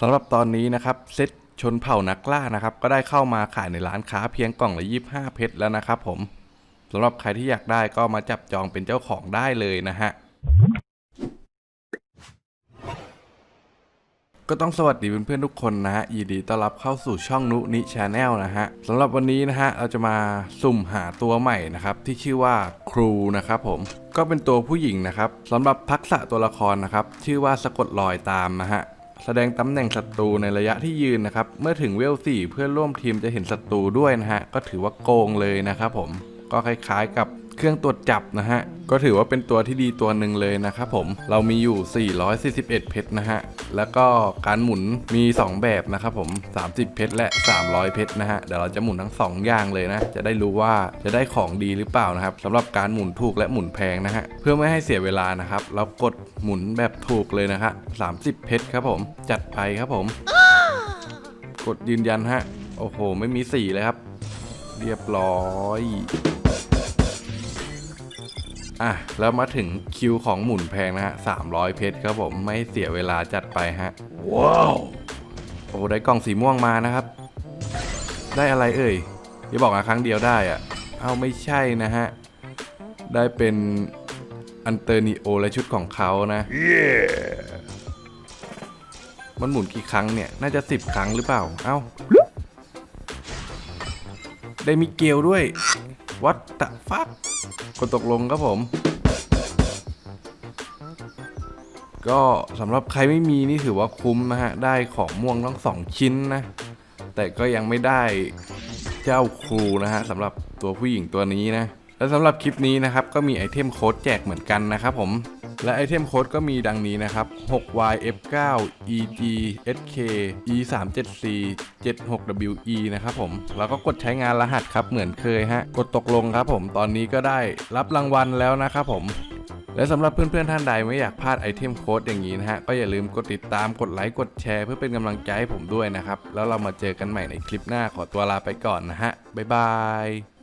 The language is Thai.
สำหรับตอนนี้นะครับเซตชนเผ่านักล่านะครับก็ได้เข้ามาขายในร้านค้าเพียงกล่องละ25 เพชรแล้วนะครับผมสำหรับใครที่อยากได้ก็มาจับจองเป็นเจ้าของได้เลยนะฮะก็ต้องสวัสดีเพื่อนๆทุกคนนะฮะยินดีต้อนรับเข้าสู่ช่องนุนิชาแนลนะฮะสำหรับวันนี้นะฮะเราจะมาสุ่มหาตัวใหม่นะครับที่ชื่อว่าครูนะครับผมก็เป็นตัวผู้หญิงนะครับสำหรับทักษะตัวละครนะครับชื่อว่าสะกดรอยตามนะฮะ แสดงตำแหน่งศัตรูในระยะที่ยืนนะครับ เมื่อถึงเวล4เพื่อนร่วมทีมจะเห็นศัตรูด้วยนะฮะ ก็ถือว่าโกงเลยนะครับผม ก็คล้ายๆกับ เครื่องตรวจจับนะฮะ ก็ถือว่าเป็นตัวที่ดีตัวหนึ่งเลยนะครับผม เรามีอยู่ 441 เพชรนะฮะ แล้วก็การหมุนมี 2 แบบนะครับผม 30 เพชรและ 300 เพชรนะฮะ เดี๋ยวเราจะหมุนทั้ง 2 อย่างเลยนะ จะได้รู้ว่าจะได้ของดีหรือเปล่านะครับสำหรับการหมุนถูกและหมุนแพงนะฮะ เพื่อไม่ให้เสียเวลานะครับ เรากดหมุนแบบถูกเลยนะฮะ30 เพชรครับผม จัดไปครับผม กดยืนยันฮะ โอ้โห ไม่มีสีเลยครับ เรียบร้อย อะแล้วมาถึงคิวของหมุนแพงนะฮะ 300 เพชรครับผมไม่เสียเวลาจัดไปฮะ ว้าว โอ้ได้กล่องสีม่วงมานะครับ ได้อะไรเอ่ยอย่าบอกนะครั้งเดียวได้อะเอาไม่ใช่นะฮะ ได้เป็นอันเตอร์นิโอและชุดของเขานะมันหมุนกี่ครั้งเนี่ย น่าจะ 10 ครั้งหรือเปล่า เอ้า ได้มิเกลด้วย วัดตะฟัก กดตกลงครับผม ก็สำหรับใครไม่มีนี่ถือว่าคุ้มนะฮะ ได้ของม่วงทั้งสองชิ้นนะ แต่ก็ยังไม่ได้เจ้าครูนะฮะสำหรับตัวผู้หญิงตัวนี้นะ และสำหรับคลิปนี้นะครับ ก็มีไอเทมโค้ดแจกเหมือนกันนะครับผม และไอเทมโค้ดก็มีดังนี้นะครับ 6YF9 EG SK E374 76WE นะครับผมแล้วก็กดใช้งานรหัสครับเหมือนเคยฮะ กดตกลงครับผมตอนนี้ก็ได้รับรางวัลแล้วนะครับผมและสำหรับเพื่อนๆท่านใดไม่อยากพลาดไอเทมโค้ดอย่างนี้นะฮะ ก็อย่าลืมกดติดตามกดไลค์กดแชร์เพื่อเป็นกำลังใจให้ผมด้วยนะครับ แล้วเรามาเจอกันใหม่ในคลิปหน้าขอตัวลาไปก่อนนะฮะ บ๊ายบาย